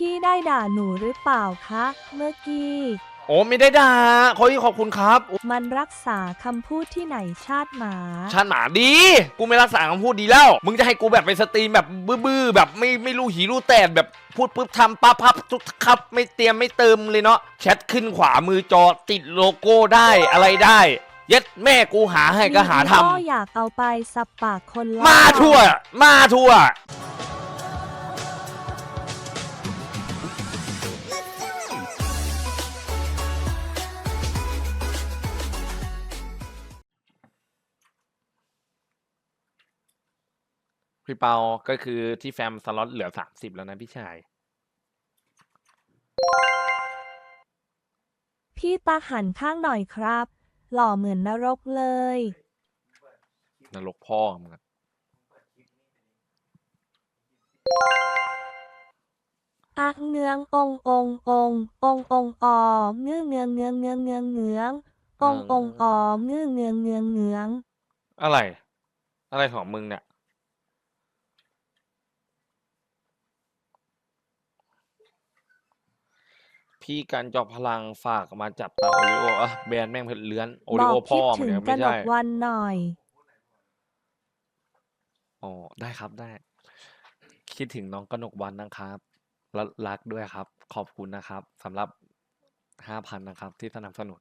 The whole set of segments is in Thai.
พี่ได้ด่าหนูหรือเปล่าคะ เมื่อกี้ โอ้ไม่ได้ด่าขอขอบคุณครับ มันรักษาคำพูดที่ไหนชาติหมา ชาญหมาดี กูไม่รักษาคำพูดดีแล้ว มึงจะให้กูแบบไปสตรีมแบบบื้อๆแบบไม่ไม่รู้หีรู้แตดแบบพูดปุ๊บทำปั๊บพับทุกครับ ไม่เตรียมไม่เติมเลยเนาะแชทขึ้นขวามือจอติดโลโก้ได้อะไรได้เย็ดแม่กูหาให้ก็หาทำก็อยากเอาไปสับปากคนละมาทั่ว มาทั่ว พี่เปาก็คือที่แฟมสล็อตเหลือสามสิบแล้วนะพี่ชาย พี่ตาหันข้างหน่อยครับ หล่อเหมือนนรกเลย นรกพ่อมึงอะอะเงืององององององออเงื้อเงืองเงืองเงืองเงืองเงืองององออเงื้อเงืองเงืองเงือง อะไร อะไรของมึงเนี่ย พี่การจอบพลังฝากมาจับตาโอริโออะแบรนด์แม่งเพิ่นเลื้อนโอริบโออกพ่คิอดมึถึงงเนี่ยกไม่นใช่กวันหน่อย อ๋อ ได้ครับได้ คิดถึงน้องกนกวันนะครับแล้วรักด้วยครับ ขอบคุณนะครับสำหรับห้าพันนะครับ ที่สนับสนุน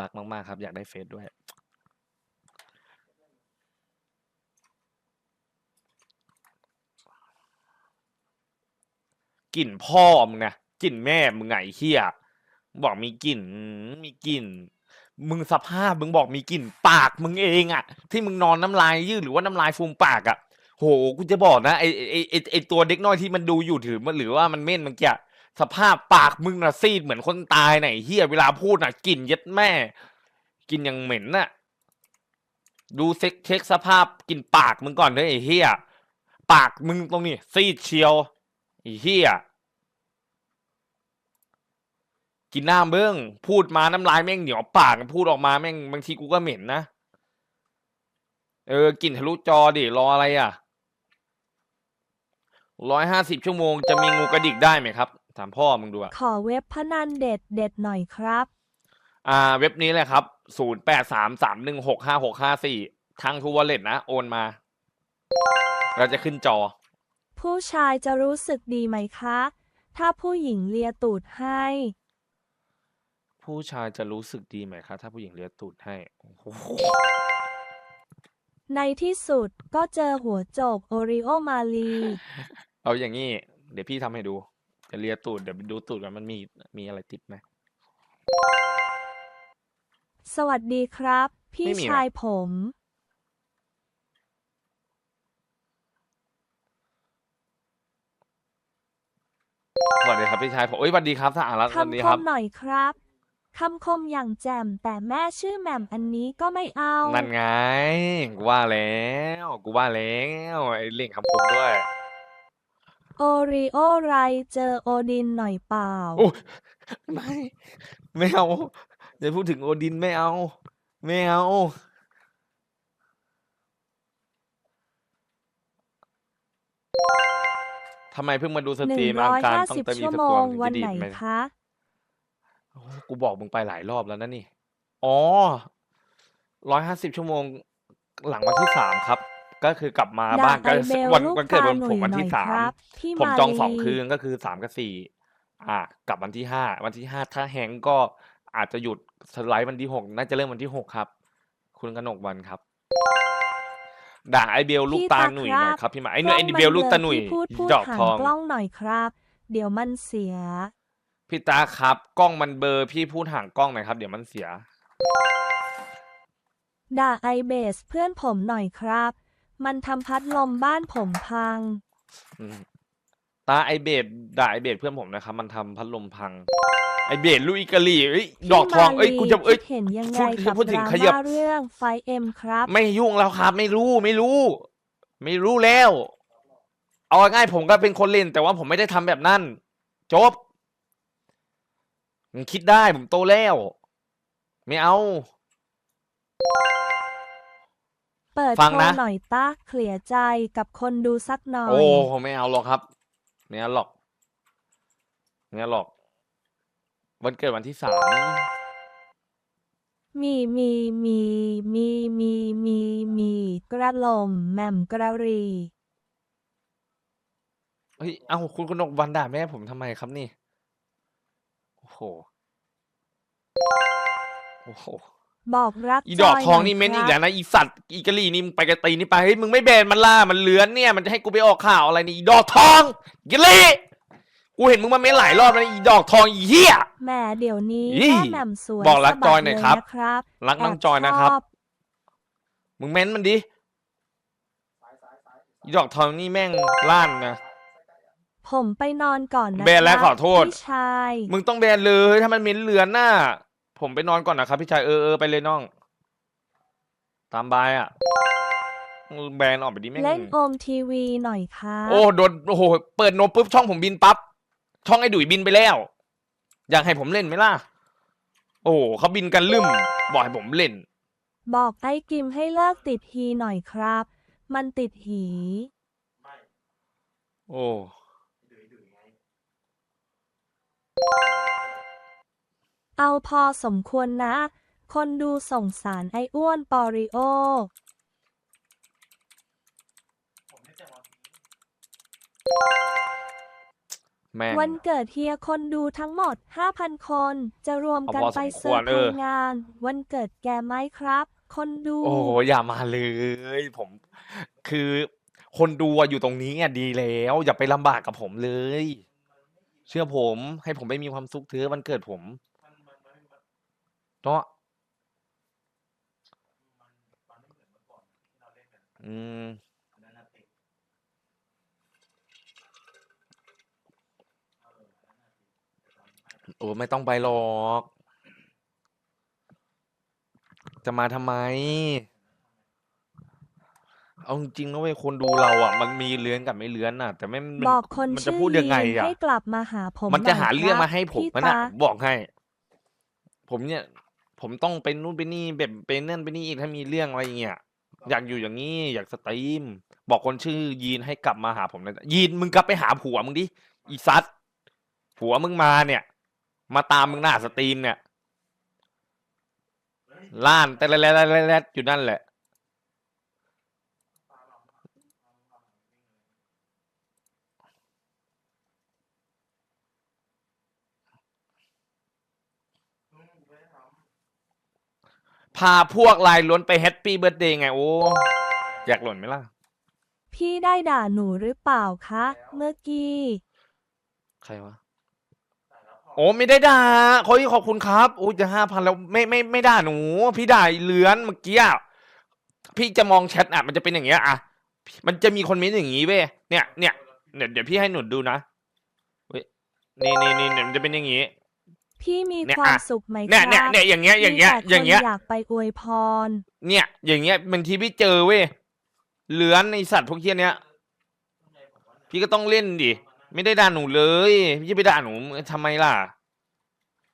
รักมากๆครับ อยากได้เฟซด้วย กลิ่นพ่อมึงนะ กลิ่นแม่มึงไงเฮียบอกมีกลิ่นมีกลิ่น มึงสภาพมึงบอกมีกลิ่นปากมึงเองอะที่มึงนอนน้ำลายยืดหรือว่าน้ำลายฟูมปากอะโหกูจะบอกนะไอไอไอไอตัวเด็กน้อยที่มันดูอยู่ถือมันหรือว่ามันเม่นมันแกสภาพปากมึงนะซีดเหมือนคนตายไหนเฮียเวลาพูดน่ะกลิ่นเย็ดแม่กลิ่นยังเหม็นน่ะดูเซ็กเช็คสภาพกลิ่นปากมึงก่อนเถอไอเฮียปากมึงตรงนี้ซีดเชียวไอเฮีย กินหน้าเบิ้งพูดมาน้ำลายแม่งเหนียวปากพูดออกมาแม่งบางทีกูก็เหม็นนะเออกลิ่นทะลุจอดิรออะไรอะร้อยห้าสิบชั่วโมงจะมีงูกระดิกได้ไหมครับ ถามพ่อมึงดูอะขอเว็บพนันเด็ดเด็ดหน่อยครับ อ่า เว็บนี้เลยครับศูนย์แปดสามสามหนึ่งหกห้าหกห้าสี่ทางทูวอลเล็ตนะ โอนมา เราจะขึ้นจอ ผู้ชายจะรู้สึกดีไหมคะ ถ้าผู้หญิงเลียตูดให้ ผู้ชายจะรู้สึกดีไหมครับถ้าผู้หญิงเลียตูดให้โอ้โหในที่สุดก็เจอหัวโจกโอริโอมาลี เอาอย่างนี้ เดี๋ยวพี่ทำให้ดูจะเลียตูดเดี๋ยวดูตูดกันมันมีมีอะไรติดไหม สวัสดีครับ พี่ไม่มีหรอ ชายผม สวัสดีครับพี่ชายผมเอ้ยสวัสดีครับสหรัฐสวัสดีคำคครับมหน่อยครับ คำคมอย่างแจ่มแต่แม่ชื่อแหม่มอันนี้ก็ไม่เอา นั่นไง กูว่าแล้ว กูว่าแล้วไอ้เล่งคำคมด้วย โอริโอไรเจอโอดินหน่อยเปล่า โอ้ไม่ ไม่เอาอย่าพูดถึงโอดินไม่เอา ไม่เอา ทำไมเพิ่งมาดูสหตนึ่รีงมร้อาอยการห้าต้องสิบตะมีชั่วตะโมตัวงถึงวัจะนดีไหนดไหม คะ โอ้กูบอกมึงไปหลายรอบแล้วนะนี่ อ๋อร้อยห้าสิบชั่วโมงหลังวันที่สามครับ ก็คือกลับมาด่าบ้านไอก็เบลวันลูกวันเกิดตาวันหผนุ่มยวันหน่อที่ยสาคมรับ พี่ผมมาจองสองลีคืนก็คือสามกับสี่อ่ากลับวันที่ห้าวันที่ห้าถ้าแฮงก์ก็อาจจะหยุดสไลด์วันที่หกน่าจะเริ่มวันที่หกครับ คุณกนกวันครับ ด่าไอเบลลูกพี่ตาตาหนุ่ยคหน่รัอยบ ครับพี่หมาไอ้กหนุ่ล้ยองไอ้มันเบลลูกเบลตาหนุ่ยที่พูดพูดดอกห่าทงอง กล้องหน่อยครับ เดี๋ยวมันเสีย พี่ตาครับ กล้องมันเบลอร์พี่พูดห่างกล้องหน่อยครับ เดี๋ยวมันเสีย ด่าไอเบสเพื่อนผมหน่อยครับ มันทำพัดลมบ้านผมพัง อืมตาไอเบดด่าไอเบดเพื่อนผมนะครับ มันทำพัดลมพัง ไอเบดลุยกะลี่เอ้ยพี่ดอกทองเอ้ยมาลีกูจะเอ้ย คิดเห็นยังไงพูดกับพูดดถึงราขยับ ม่าเรื่องไฟเอ็มครับ ไม่ยุ่งแล้วครับ ไม่รู้ไม่รู้ ไม่รู้แล้ว เอาง่ายๆผมก็เป็นคนเล่น แต่ว่าผมไม่ได้ทำแบบนั้นจบ ผมคิดได้ผมโตแล้ว ไม่เอา เปิดฟังโชนะ ว์หน่อยตาเคลียร์ใจกับคนดูสักหน่อย โอ้ไม่เอาหรอกครับไม่เอาหรอกงั้นหรอก วันเกิดวันที่สามมีมีมีมีมีมีมีกระหลมแหม่มกระรี เฮ้ย เอ้าคุณกนกวันด่าแม่ผมทำไมครับนี่ โอ้โหโอ้โหบอกรักอีดอกจยทองหนี่เม้นอีกคแล้รับวนะอีสัตว์อีกะลี่นี่มึงไปกระตีนี่ไปเฮ้ยมึงไม่แบนมันล่ามันเลื้อนเนี่ยมันจะให้กูไปออกข่าวอะไรนี่อีดอกทองอีกะลี่กูเห็นมึงมาเม้นหลายรอบแล้วนะอีดอกทองอีเหี้ยแหม่เดี๋ยวนี้อี้แม่แหม่มสวยบอกรักสะบัดจอยหน่อยครับเลนะครับรักน้องแบจอยนะครับชอมึงเม้นมันดิอีดอกทองนี่แม่งล้านนะ ผมไปนอนก่อนนะแบนแล้วครับขอโทษ พี่ชาย มึงต้องแบนเลยถ้ามันเม้นเลือนน่ะผมไปนอนก่อนนะครับพี่ชายเออเออไปเลยน้อง ตามบายอะมึงแบนออกไปดิแม่ง เล่นโอมทีวีหน่อยครับโอ้โดนโอ้โหเปิดโนตปุ๊บช่องผมบินปั๊บช่องไอ้ดุยบินไปแล้ว อยากให้ผมเล่นไหมล่ะ โอ้โหเขาบินกันลืมบอกให้ผมเล่น บอกไอ้กิมให้เลิกติดฮีหน่อยครับ มันติดหี โอ้ เอาพอสมควรนะ คนดูสงสารไอ้อ้วนปอริโอ แม่ง วันเกิดเฮียคนดูทั้งหมด 5,000 คน จะรวมกันเอาพอไปสมเซควอรร์เอไพรอส์งาน วันเกิดแกไหมครับ คนดู โอ้โหอย่ามาเลย ผม คือ คนดูอะอยู่ตรงนี้อะดีแล้ว อย่าไปลำบากกับผมเลย เชื่อผม ให้ผมไม่มีความสุขเถอะวันเกิดผมเนาะอืม โอ้ไม่ต้องไปหรอก จะมาทำไม เอาจริงๆนะเว้ยคนดูเราอะ มันมีเลื้อนกับไม่เลื้อนน่ะ แต่ไม่มันบอกคนมันจะชื่อพูดยังไงยีนอะ ให้กลับมาหาผมมันจะน่ยหาเรื่องคบมาให้ผมพี่มันอะตาบอกให้ ผมเนี่ย ผมต้องไปนู่นไปนี่แบบไปนั่นไปนี่อีกถ้ามีเรื่องอะไรเงี้ยอยากอยู่อย่างนี้ อยากสตรีม บอกคนชื่อยีนให้กลับมาหาผมนะยีนมึงกลับไปหาผัวมึงดิอีซัดผัวมึงมาเนี่ย มาตามมึงหน้าสตรีมเนี่ยล้านแต่ละแลแลอยู่นั่นแหละ พาพวกลายล้วนไปแฮปปี้เบิร์ดเดย์ไง โอ้ อยากหล่นไหมล่ะ พี่ได้ด่าหนูหรือเปล่าคะ เมื่อกี้ ใครวะ โอ้ไม่ได้ด่าขอขอบคุณครับโอ้ยจะห้าพันแล้วไม่ไม่ไม่ด่าหนู พี่ด่าไอ้เลื้อนเมื่อกี้อะพี่จะมองแชทอะ มันจะเป็นอย่างเงี้ยอะ มันจะมีคนเม้นต์อย่างงี้เว้ยเนี่ยเนี่ยเนี่ยเดี๋ยวพี่ให้หนูดูนะเว้ยนี่นี่นี่เนี่ยมันจะเป็นอย่างงี้ พี่มีเนี่ยความอะ สุขไหมเนี่ยคเนี่ยรับเนี่ยอย่างเงี้ยอย่างเงี้ยมีแต่อย่างเงี้ยคนอยากไปอวยพร เนี่ย อย่างเงี้ยบางทีพี่เจอเว้ยเลื้อนในสัตว์พวกเทียเนี้ยพี่ก็ต้องเล่นดิไม่ได้ด่าหนูเลย พี่จะไปด่าหนูทำไมล่ะ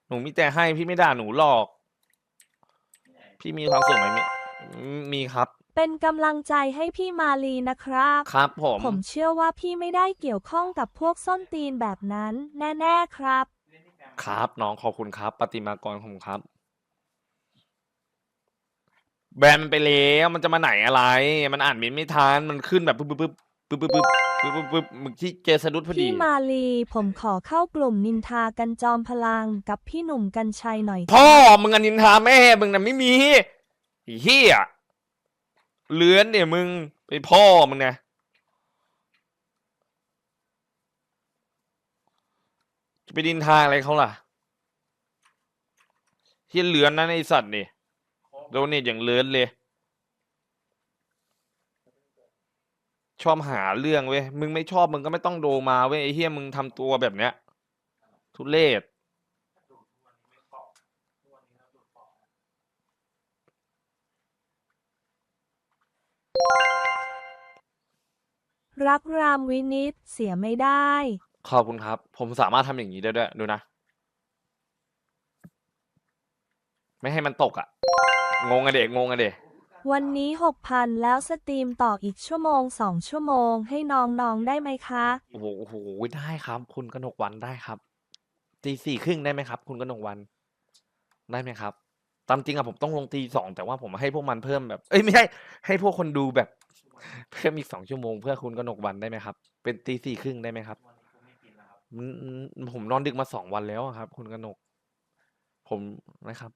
หนูมีแต่ให้พี่ไม่ด่าหนูหรอก พี่มีความสุขไหมมีมีครับ เป็นกำลังใจให้พี่มาลีนะครับ ครับ ผม ผมเชื่อว่าพี่ไม่ได้เกี่ยวข้องกับพวกส้นตีนแบบนั้น แน่ ๆ ครับ ครับน้องขอบคุณครับ ปฏิมากรของผมครับ แบนมันไปแล้วมันจะมาไหนอะไร มันอ่านเมนต์ไม่ทันมันขึ้นแบบปึ๊บปึ๊บปึ๊บปึ๊บปึ๊บปึ๊บปึ๊บปึ๊บมึงที่เจอสะดุดพอดี พี่มาลีผมขอเข้ากลุ่มนินทากันจอมพลังกับพี่หนุ่มกัญชัยหน่อยพ่อมึงอนินทาแม่มึงน่ะไม่มีไอ้เฮียเลื้อนเนี่ยมึงไปพ่อมึงนะ จะไปดินทางอะไรเขาล่ะเฮียเหลือนนะไอสัตว์นี่โดนเนี่ยอย่างเลื้อนเลย ชอบหาเรื่องเว้ย มึงไม่ชอบมึงก็ไม่ต้องโดมาเว้ยไอ้เฮียมึงทำตัวแบบเนี้ย ทุเรศรักรามวินิตเสียไม่ได้ ขอบคุณครับ ผมสามารถทำอย่างนี้ได้ด้วย ดูนะ ไม่ให้มันตกอะ่ะ งงอะเด็กงงอะเด็กวันนี้หกพันแล้วสตรีมต่ออีกชั่วโมงสองชั่วโมง ให้น้องๆได้ไหมคะ โอ้โหโอ้โหได้ครับ คุณกนกวันได้ครับตีสี่ครึ่งได้ไหมครับ คุณกนกวัน ได้ไหมครับ ตามจริงอะผมต้องลงตีสองแต่ว่าผมให้พวกมันเพิ่มแบบ เอ้ยไม่ใช่ให้พวกคนดูแบบ เพิ่มอีกสองชั่วโมงเพื่อคุณกนกวันได้ไหมครับ เป็นตีสี่ครึ่งได้ไหมครับ อืมอืมผมนอนดึกมาสองวันแล้วอะครับ คุณกนก ผมนะครับ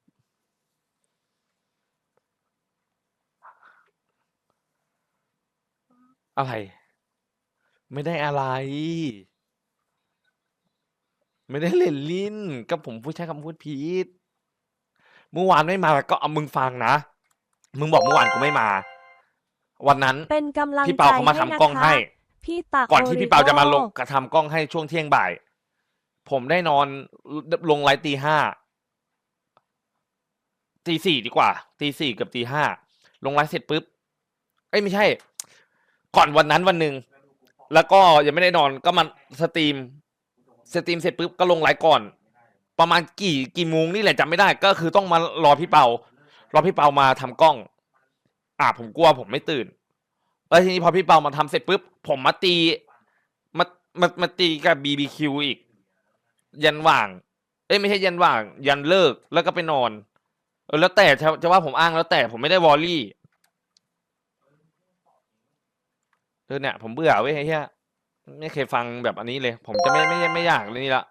อะไร ไม่ได้อะไร ไม่ได้เล่นลิ้นก็ผมพูดใช้คำพูดผิดเมื่อวานไม่มาก็เอามึงฟังนะ มึงบอกเมื่อวานกูไม่มา วันนั้น เป็นกำลังพี่ใจเปาเขามาให้ทำนะกล้องคะ ให้ พี่ตาก่อนที่พี่เปาจะมาลงโอริโอกระทำกล้องให้ช่วงเที่ยงบ่าย ผมได้นอนลงไลฟ์ตีห้าตีสี่ดีกว่าตีสี่เกับตีห้าลงไลฟ์เสร็จปุ๊บเอ้ยไม่ใช่ ก่อนวันนั้นวันหนึ่งแล้วก็ยังไม่ได้นอนก็มาสตรีม สตรีมเสร็จปุ๊บก็ลงไลฟ์ก่อน ประมาณกี่กี่โมงนี่แหละจำไม่ได้ ก็คือต้องมารอพี่เปา รอพี่เปามาทำกล้อง อ่าผมกลัวผมไม่ตื่น แล้วทีนี้พอพี่เปามาทำเสร็จปุ๊บผมมาตีมามามาตีกับบีบีคิวอีก ยันว่าง เอ้ยไม่ใช่ยันว่าง ยันเลิกแล้วก็ไปนอนเออแล้วแต่จะจะว่าผมอ้างแล้วแต่ผมไม่ได้วอลลี่เออเนี่ยผมเบื่อเว้ยไอ้เหี้ยไม่เคยฟังแบบอันนี้เลย ผมจะไม่ไม่ไม่อยากเลยนี่ละ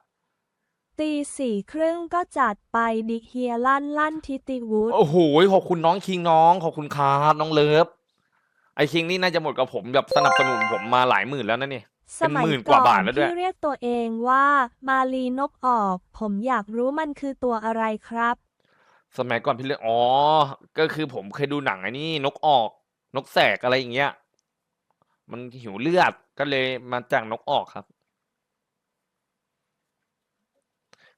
ตีสี่ครึ่งก็จัดไปดิเฮียลั่นลั่นทิติวุฒิโอ้โห ขอบคุณน้องคิงน้อง ขอบคุณครับน้องเลิฟ ไอคิงนี่น่าจะหมดกับผมแบบสนับสนุนผมมาหลายหมื่นแล้วนะเนี่ยสมัยเป็นหมื่นกก่ว่าอนบาทแล้วด้วย ที่เรียกตัวเองว่ามาลีนกออก ผมอยากรู้มันคือตัวอะไรครับ สมัยก่อนพี่เลือกอ๋อ ก็คือผมเคยดูหนังไอ้นี่นกออก นกแสกอะไรอย่างเงี้ย มันหิวเลือดก็เลยมาจากนกออกครับ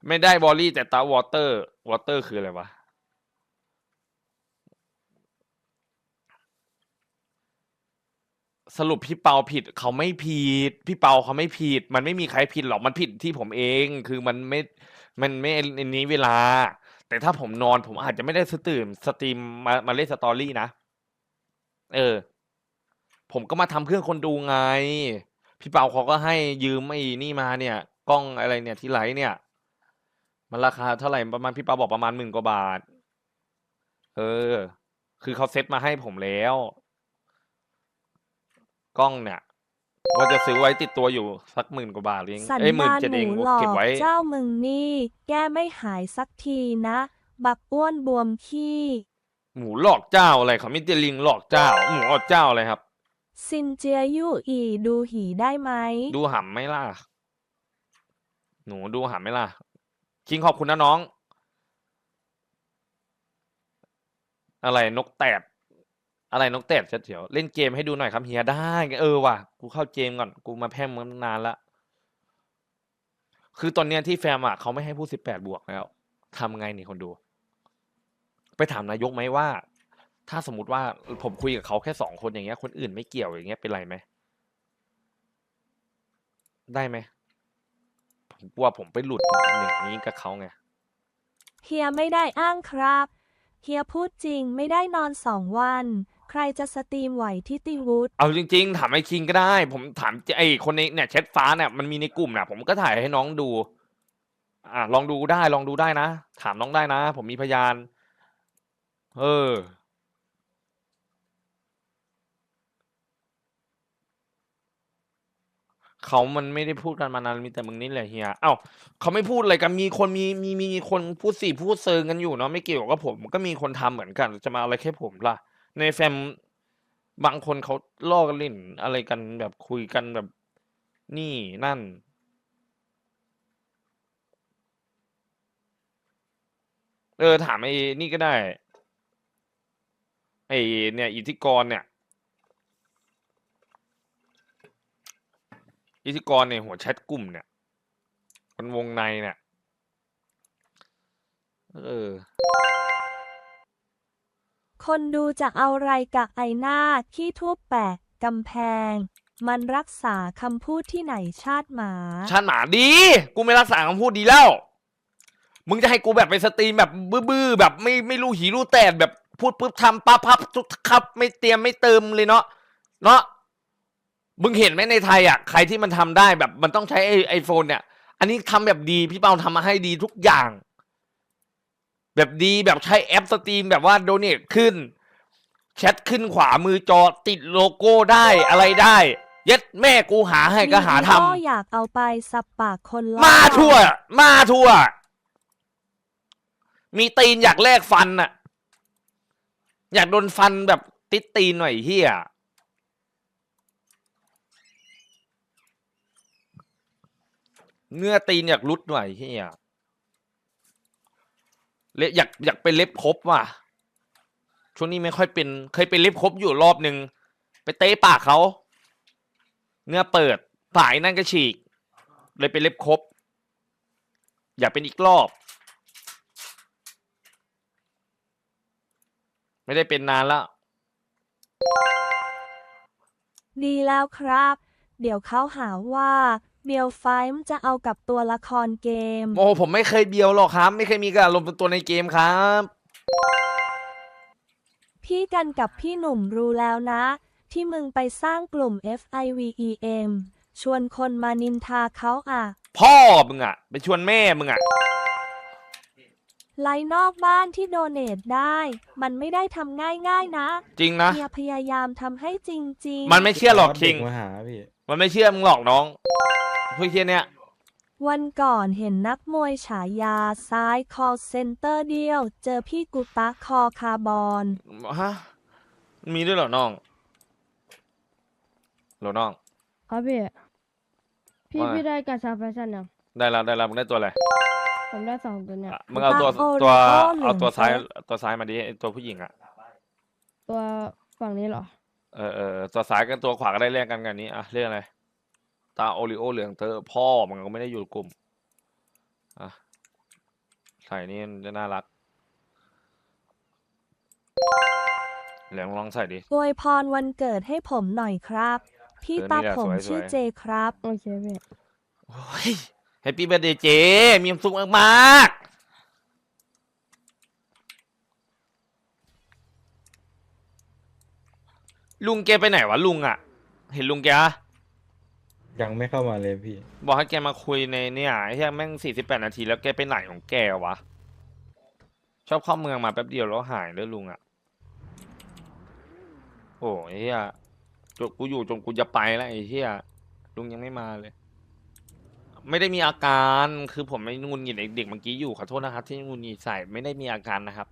ไม่ได้บอลลี่แต่ตาวอเตอร์ วอเตอร์คืออะไรวะ สรุปพี่เปาผิดเขาไม่ผิด พี่เปาเขาไม่ผิด มันไม่มีใครผิดหรอกมันผิดที่ผมเอง คือมันไม่ มันไม่ในนี้เวลา แต่ถ้าผมนอนผมอาจจะไม่ได้สตรีมสตรีมมามาเล่นสตอรี่นะเออ ผมก็มาทำเพื่อคนดูไง พี่เปาเขาก็ให้ยืมไอ้นี่มาเนี่ย กล้องอะไรเนี่ยที่ไลฟ์เนี่ย มันราคาเท่าไหร่ประมาณพี่เปาบอกประมาณหมื่นกว่าบาท เออ คือเขาเซ็ตมาให้ผมแล้ว กล้องเนี่ยว่าจะซื้อไว้ติดตัวอยู่สักหมื่นกว่าบาทเองสันเอ้ยหมื่นบานเจ็ดหเองมูหลอเก็บกไว้ เจ้ามึงนี่ แก้ไม่หายสักทีนะ บักอ้วนบวมขี้ หมูหลอกเจ้าอะไรเขาไม่ได้ลิงหลอกเจ้า หมูอดเจ้าอะไรครับ ซินเจียยู่อีดูหีได้ไหม ดูหำไหมล่ะ หนูดูหำไหมล่ะ คิงขอบคุณนะน้อง อะไรนกแตด อะไรนกแตดเฉียวเล่นเกมให้ดูหน่อยครับเฮียได้ เออว่ะกูเข้าเกมก่อนกูมาแพร่มมานานละคือตอนเนี้ยที่แฟมอะเขาไม่ให้พูดสิบแปดบวกแล้วทำไงนี่คนดู ไปถามนายกไหมว่า ถ้าสมมติว่าผมคุยกับเขาแค่สองคนอย่างเงี้ย คนอื่นไม่เกี่ยวอย่างเงี้ยเป็นไรไหมได้ไหมผมกลัวผมไปหลุดอย่งนี้กับเขาไงเฮียไม่ได้อ้างครับ เฮียพูดจริงไม่ได้นอนสองวัน ใครจะสตรีมไหวที่ติวุฒเอาจริง ๆ ถามไอ้คิงก็ได้ ผมถามไอ้คนในเนี่ยแชทฟ้าเนี่ยมันมีในกลุ่มเนี่ยผมก็ถ่ายให้น้องดู อะลองดูได้ลองดูได้นะ ถามน้องได้นะ ผมมีพยาน เออ เขามันไม่ได้พูดกันมานานมีแต่มึงนี่แหละเฮียเอ้าเขาไม่พูดอะไรกันมีคนมีมีมีคนพูดสี่พูดเซิงกันอยู่เนาะไม่เกี่ยวกับผมก็มีคนทำเหมือนกัน จะมาอะไรแค่ผมล่ะ ในแฟมบางคนเขาล่อกันเล่นอะไรกันแบบคุยกันแบบนี่นั่น เออ ถามไอ้นี่ก็ได้ ไอ้เนี่ย อิทธิกรเนี่ย อิทธิกรเนี่ยหัวแชทกลุ่มเนี่ยคนวงในเนี่ย เออ คนดูจะเอาไรกับไอหน้าขี้ทั่วแปะกำแพง มันรักษาคำพูดที่ไหนชาติหมา ชาติหมาดี กูไม่รักษาคำพูดดีแล้ว มึงจะให้กูแบบไปสตรีมแบบบื้อๆแบบไม่ไม่รู้หีรู้แตดแบบพูดปุ๊บทำปั๊บพับทุกครับ ไม่เตรียมไม่เติมเลยเนาะเนาะมึงเห็นไหมในไทยอะใครที่มันทำได้แบบมันต้องใช้ไอไอโฟนเนี่ย อันนี้ทำแบบดีพี่เปาทำมาให้ดีทุกอย่าง แบบดีแบบใช้แอปสตรีมแบบว่าโดเนทขึ้น แชทขึ้นขวามือจอติดโลโก้ได้อะไรได้ เย็ดแม่กูหาให้ก็หาทำมีอีโอยากเอาไปสับปากคนรอบมาทั่ว มาทั่ว มีตีนอยากแลกฟันน่ะ อยากโดนฟันแบบติดตีนหน่อยเฮียเนื้อตีนอยากรุดหน่อยเฮีย เล็บอยากอยากเป็นเล็บครบว่ะ ช่วงนี้ไม่ค่อยเป็นเคยเป็นเล็บครบอยู่รอบหนึ่งไปเตะปากเขาเนื้อเปิดปากนั่นก็ฉีก เลยเป็นเล็บครบ อยากเป็นอีกรอบ ไม่ได้เป็นนานแล้วดีแล้วครับ เดี๋ยวเขาหาว่า เบียวไฟม์จะเอากับตัวละครเกม โอ้ผมไม่เคยเบียวหรอกครับ ไม่เคยมีการลมณ์เป็นตัวในเกมครับ พี่กันกับพี่หนุ่มรู้แล้วนะ ที่มึงไปสร้างกลุ่ม FIVEM ชวนคนมานินทาเขาอะ พ่อมึงอะไปชวนแม่มึงอะไลน์นอกบ้านที่โดเนทได้ มันไม่ได้ทำง่ายๆนะจริงนะ เฮียพยายามทำให้จริงมันไม่เชื่อหรอกคิง เด็มาหาพี่ มันไม่เชื่อมึงหรอกน้อง พวกเฮียเนี้ยๆวันก่อนเห็นนักมวยฉายาซ้าย call center เดียว เจอพี่กุตะคอคาร์บอน ฮะ มีด้วยเหรอน้องเหรอน้อง ครับพี่ พี่ว่าไง พี่ได้กระชับแฟชั่นยังได้แล้วได้แล้วมึงได้ตัวอะไรผมได้สองตัวเนี่ย อะมึงเอาตัวโอริโอตัวเหลืองเอาตัวซ้ายเทปตัวซ้ายมาดิไอ้ตัวผู้หญิงอะตัวฝั่งนี้เหรอเออเออตัวซ้ายกับตัวขวาก็ได้เรียกกันกันนี้อะเรียกอะไร ตาโอริโอเหลืองเตอร์พ่อมันก็ไม่ได้อยู่กลุ่มอะใส่นี่มันจะน่ารักเหลืองลองใส่ดิ อวยพรวันเกิดให้ผมหน่อยครับ พี่เออตานี่แหละผมสวยๆชื่อเจครับ โอเคพี่โอ้ยแฮปปี้เบ t ร์ a เดย์เจ มีความสุขมากๆลุงแกไปไหนวะลุงอะเห็นลุงแกอะ ยังไม่เข้ามาเลยพี่ บอกให้แกมาคุยในเนี่ยไอ้เหี้ยแม่งสี่สิบแปดนาทีแล้วแกไปไหนของแกวะ ชอบเข้าเมืองมาแป๊บเดียวแล้วหายเลยลุงอะ โอ้ไอ้เหี้ยจนกูอยู่จนกูจะไปแล้วไอ้เหี้ยลุงยังไม่มาเลย ไม่ได้มีอาการคือผมไม่งุนหงิดเด็กๆเมื่อกี้อยู่ขอโทษนะครับ ที่งุนหงิดใส่ไม่ได้มีอาการนะครับ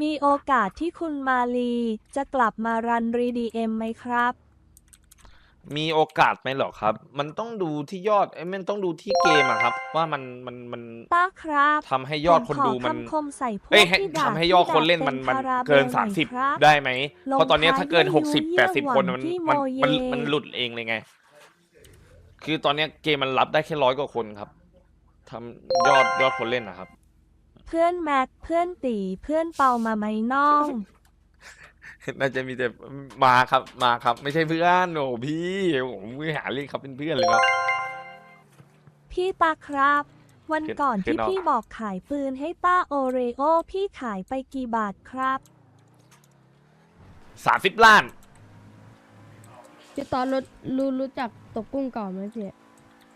มีโอกาสที่คุณมาลีจะกลับมารันรีดีเอ็มไหมครับ มีโอกาสไหมเหรอครับ มันต้องดูที่ยอดเอ้ยมันต้องดูที่เกมอะครับ ว่ามันมันมันต้าครับทำให้ยอดคนดูมันผขอคำคมใส่พวกเอ้ยให้ที่ด่าทำให้ยอดคนเล่นมันที่มันด่าป็พาราเกินบลสามสิบหน่อยครับได้ไหม ลงเพราะตอนเนี้ยท้ายถ้าเกินด้วยหกสิบยูแปดสิบเยี่ยคนหวัมันงที่มันโมเยมันมันหลุดเองเลยไง คือตอนเนี้ยเกมมันรับได้แค่ร้อยกว่าคนครับทำยอดยอดคนเล่นนะครับ เพื่อนแม็กเพื่อนตีเพื่อนเปามาไหมน้อง น่าจะมีแต่มาครับมาครับ ไม่ใช่เพื่อนโอ้พี่ผมมือหาเรียกเขาเป็นเพื่อนเลยครับ พี่ตาครับ วันขึ้นก่อนขึ้ที่นเอาพี่บอกขายปืนให้ต้าโอเรโอ พี่ขายไปกี่บาทครับสามสิบล้านพี่ตอนรู้รู้รู้จักตกกุ้งเก่าไหมพี่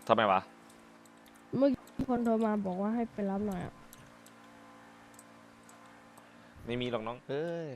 ทำไมวะ เมื่อกี้คนโทรมาบอกว่าให้ไปรับหน่อยอะไม่มีหรอกน้อง เอ้ย